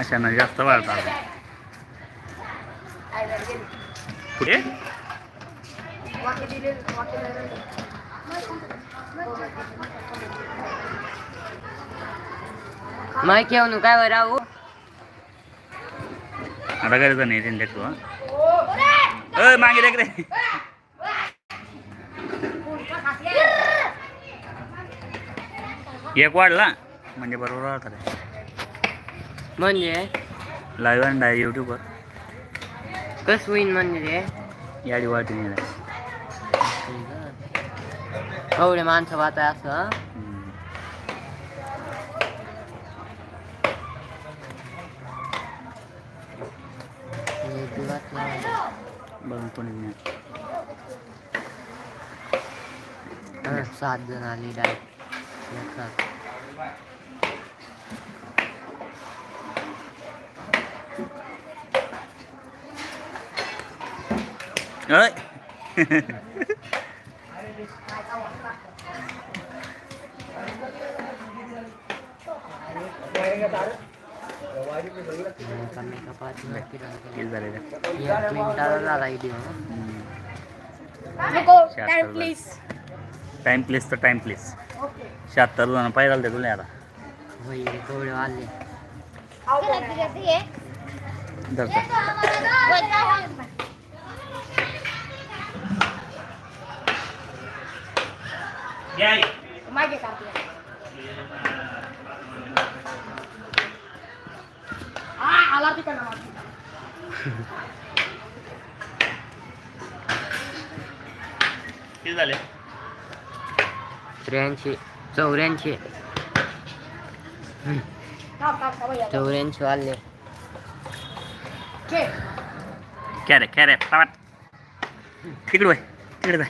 अशानं जास्त वाढतात कुठे? माहिती येऊन काय राहू? आता करायचं नाही त्यांच्या तू मागे रे. एक वाढला. म्हणजे बरोबर राहतात म्हणजे लाईव्ह अंडा आहे यूट्यूबवर कस होईन म्हणजे ते याडी वाटी नाही एवढे माणसं वाचाय असं हे बी वाचलं. बघ कोणी हा, सात जण आली डायरेक्ट नको शहात्तर टाइम झाले. प्लीज टाइम प्लेस तर टाइम प्लेस शहात्तर जण पाहिजे आलं तुला आता आले धरता किती झाले त्र्याऐंशी चौऱ्याऐंशी थांब, थांब, थांब, या. चौऱ्याऐंशी आले घे. कॅरे कॅरे पाट तिकडे बाय तिकडे जाय तिकडे जाय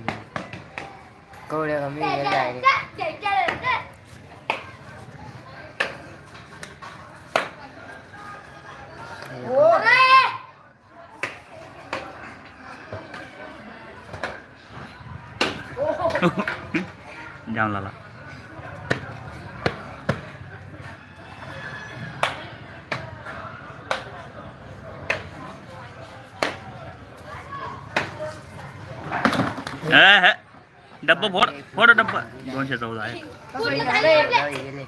cô đấy không biết cái này. കൂടെ മമ്മി എല്ലാവരും Jangan lala. Eh. डब्बा फोड फोड डब्बा। दोनशे चौदा आहे कसं झालंय? जाऊ गेले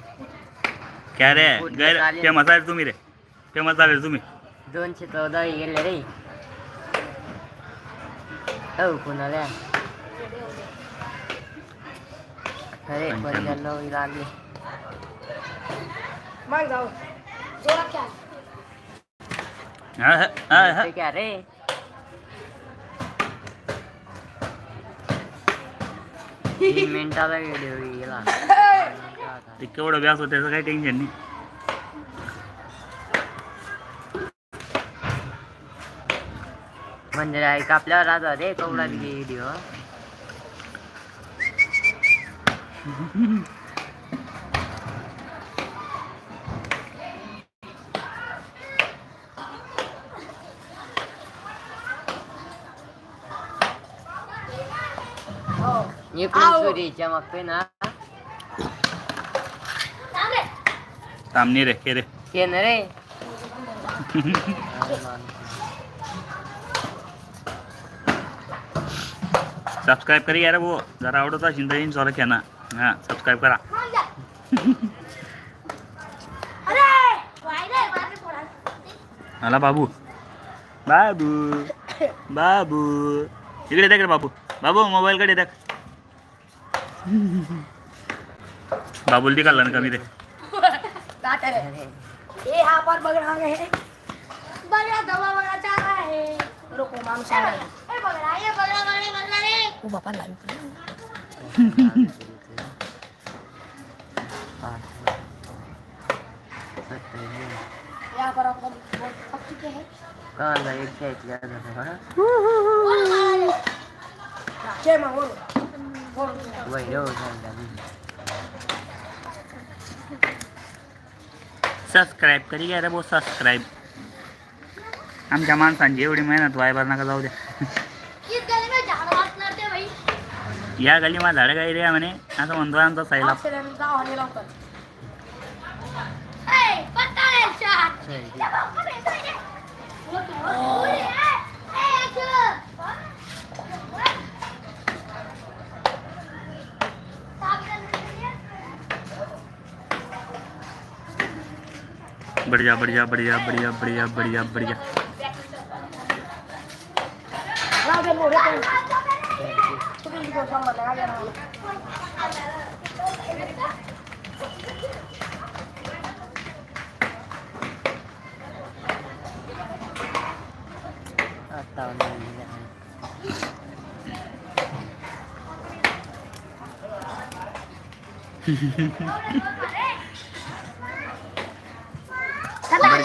क्या रे गैर फ़ेमस आहे रे तुम्ही रे फ़ेमस झाले तुम्ही दोनशे चौदा गेले रे हो कुणाला अरे पंच्याण्णव लागले माग जाऊ जोरात. हा, हा, हा, हा. क्या रे? तीन मिनिटाला व्हिडिओ गेला ते केवढं व्यास होतं त्याचं काही टेन्शन नाही. म्हणजे ऐक आपल्यावर राहता रे कवडा व्हिडिओ सामने रे. के रे ते ना रे. सबस्क्राईब करी यार वो. जरा आवडत असेल तर इंस्टॉल घ्या ना. हां सबस्क्राईब करा. मला बाबू. बाबू. बाबू. इकडे देख रे बाबू. बाबू मोबाईल कडे देख. बाबुल का लन कमी दे ये यहाँ पर बगड़ा गए बगड़ा दवा बगड़ा जा रहा है। रुको माम साहब है। बगड़ा ये बगड़ा बगड़े बगड़ा रे ओ बाबा है यहाँ पर आपको पक चुके हैं। कहाँ लगे क्या किया था क्या मामूल बोलो बोलो वैरव सबस्क्राईब करी घ्या रे भाऊ सबस्क्राईब आमच्या माणसांची एवढी मेहनत वायबार नका जाऊ द्या इस गली में झाड़ ते या काही रे म्हणे असं म्हणतो आमचा साईला आपसे बढ़िया बढ़िया बढ़िया बढ़िया बढ़िया बढ़िया बढ़िया राव दे मोरे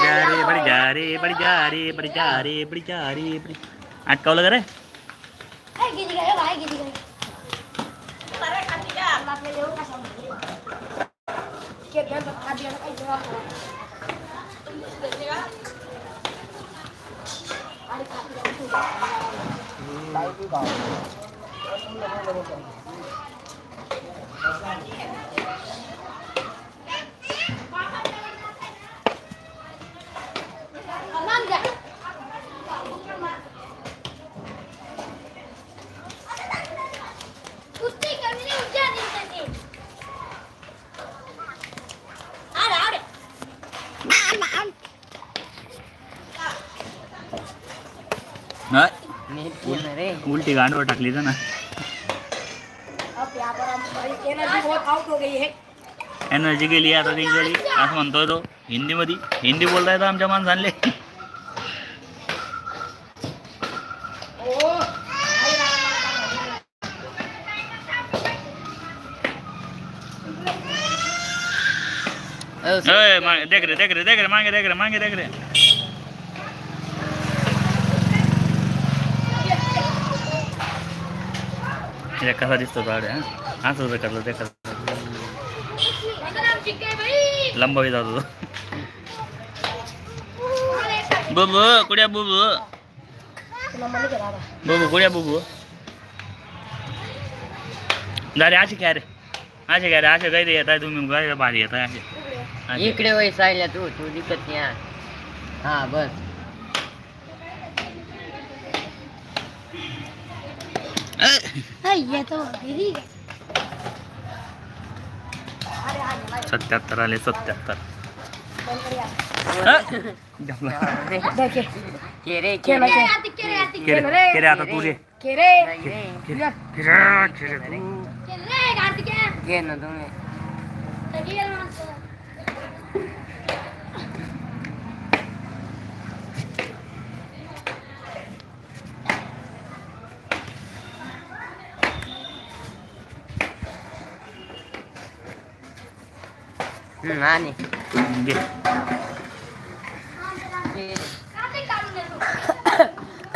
जा रे बड़ी जा रे बढ़ जा रे बड़ी जा रे बढ़ जा रे बढ़ आठ कौल करे Thank you. उल्टी गांड पर गांडवर टाकली ना एनर्जी के लिए आता त्यांच्याली आप म्हणतोय तो हिंदी हिंदीमध्ये हिंदी बोलता है तो येतं जान ले देख रहे देख रहे देख रहे मांगे देख रहे मांगे देख रहे हे कसा दिसतो झाड हा? असं करतो ते करतो लंबावी जातो तो. कुड्या बबू? बबू कुड्या बबू? दारे असे काय रे? असे काय रे? असे काही येत आहे तुम्ही काय भारी येत आहे असे. इकडे वय सायला तू तू दिसत नाही हा बस. सत्यात्तर आले सत्याहत्तर आता तू। घे ना तुम्ही। आणि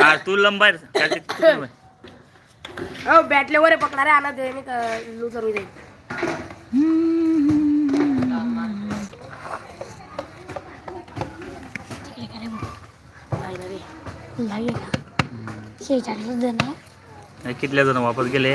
हा तू लंबाय त्याचे तू लंबाय. हो बॅटले वरे पकडा रे आणा दे मी लूजर होईल शेजारी जण हे कितले जण वापस गेले?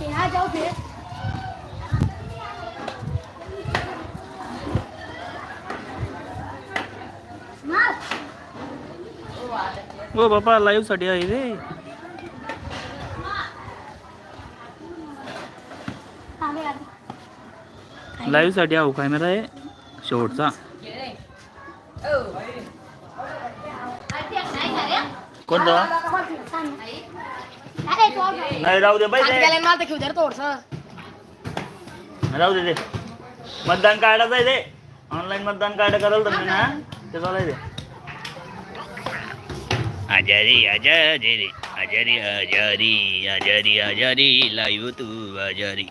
आ जाओ फिर ओ बापा लाईव्हसाठी आहे रे. लाईव्हसाठी हा कॅमेरा आहे शेवटचा. कोणता? नाही राहू दे पाहिजे मला तर घेऊ दे थोडस. राहू दे ते मतदान कार्डाचं आहे ते. ऑनलाईन मतदान कार्ड कराल तुम्ही ना ते चालाय ते. आजारी आजारी आजारी आजारी आजारी आजारी लाईव्ह तू आजारी.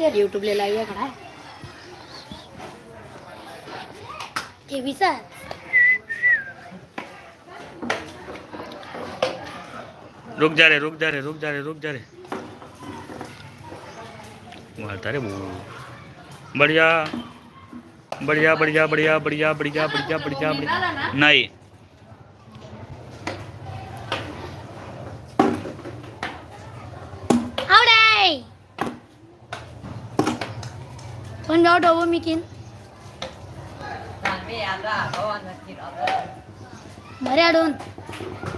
युट्यूबला लाईव्ह आहे काय ठेवीचा रुक जा रहे रुक जा रहे रुक जा रहे रुक जा रहे मारता रे बढ़िया बढ़िया बढ़िया बढ़िया बढ़िया बढ़िया बढ़िया बढ़िया बढ़िया। नहीं। One round over, Mikin. Mary, I don't.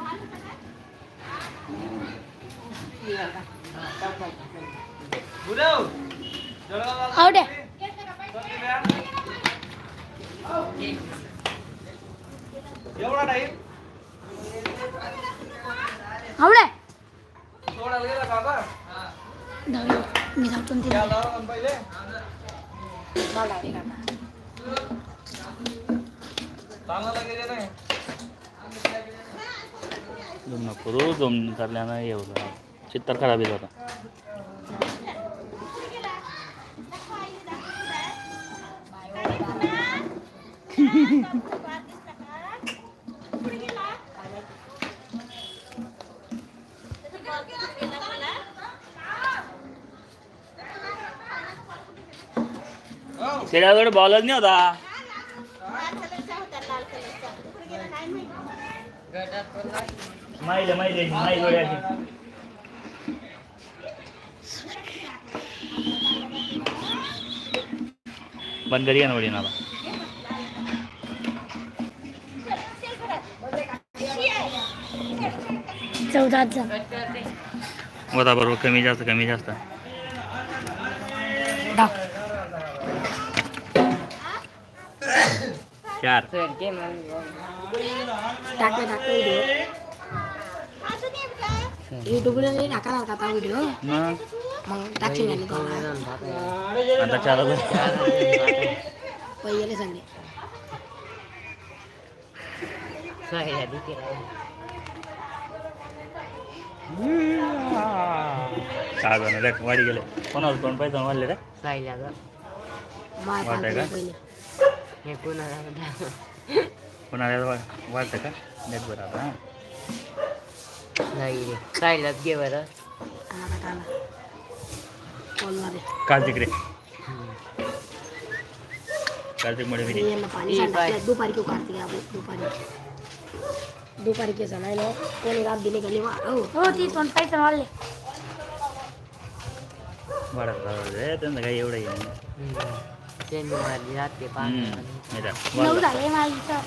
मी धावतून दिला झुम नको झुम हे होतं. चित्तर खराब येत होता. Mm-hmm. शेड्याकडे बॉलच नाही होता. माहिले माहिले बंद करी ना वडी नाला चौदा जण होता बरोबर कमी जास्त कमी जास्त. चार टाकले टाकले व्हिडिओ युट्यूबला नाही टाकणार का आता व्हिडिओ मग टाकशील तुला आता चार पहिले सगळे सहा जण रे वाढी गेले कोणाला कोण पैसा वाढले रे माय वाटतंय का? हे कोणाला कोणाला वाटतं का? नेट बरं आता नाही रे. खायलाच घे बरं. काल तिकडे. काल तिकडे दुपारी दुपारी दुपारी के सणाय ना. कोणी रात दिले गेले हो. ती पण पैसे वाढले वाढत त्यांना काही एवढं ટ્રેન વાળી રાતે નવ झाले माझं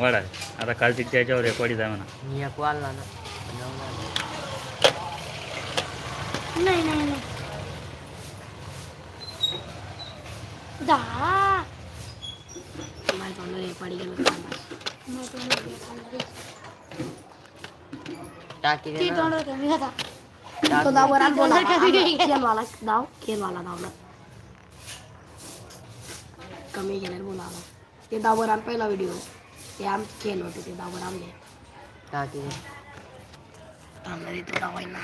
वाढा आता कालची त्याच्यावर रेकॉर्डी आहे म्हणा मी एक वालला ना नवला नाही नाही नाही दहा મારે તમને રે પડી ગયું કામ. मग तो नाही भेटणार. ટાંકી ती देणार. तोंडावर कमी होता. तो दावर आणि बोला. आणि खेळवाला दाव खेळवाला दावला कमी घेणार म्हणून आलो ते दाबराम पहिला व्हिडिओ ते आम केलं होतं ते दाबरामने थांबणार इथे दावायला